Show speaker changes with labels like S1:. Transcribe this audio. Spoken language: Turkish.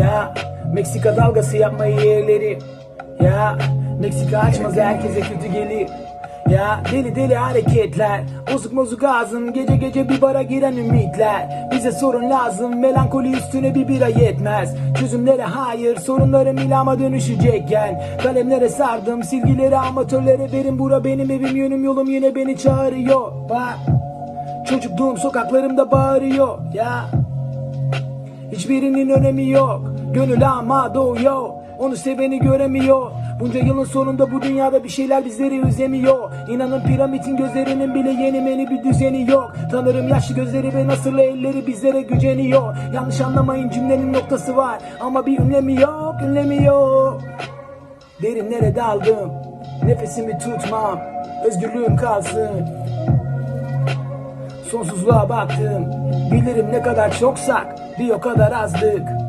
S1: Ya Meksika dalgası yapmayı yerleri Ya Meksika açmaz herkese kötü gelir. Ya deli deli hareketler. Bozuk bozuk ağzım Gece gece bir bara giren ümitler. Bize sorun lazım Melankoli üstüne bir bira yetmez. Çözümlere hayır Sorunlarım ilama dönüşecekken. Kalemlere sardım Silgileri amatörlere. Verin Bura benim evim yönüm yolum yine beni çağırıyor. Bak Çocukluğum sokaklarımda bağırıyor. Ya Hiçbirinin önemi yok. Gönül ama doğuyor. Onu seveni göremiyor. Bunca yılın sonunda bu dünyada bir şeyler bizleri üzemiyor İnanın piramidin gözlerinin bile yeni meni bir düzeni yok. Tanırım yaşlı gözleri ve nasırlı elleri bizlere güceniyor. Yanlış anlamayın cümlenin noktası var. Ama bir ünlemi yok ünlemi yok. Derinlere daldım Nefesimi tutmam. Özgürlüğüm kalsın Sonsuzluğa baktım. Bilirim ne kadar çoksak Bir o kadar azdık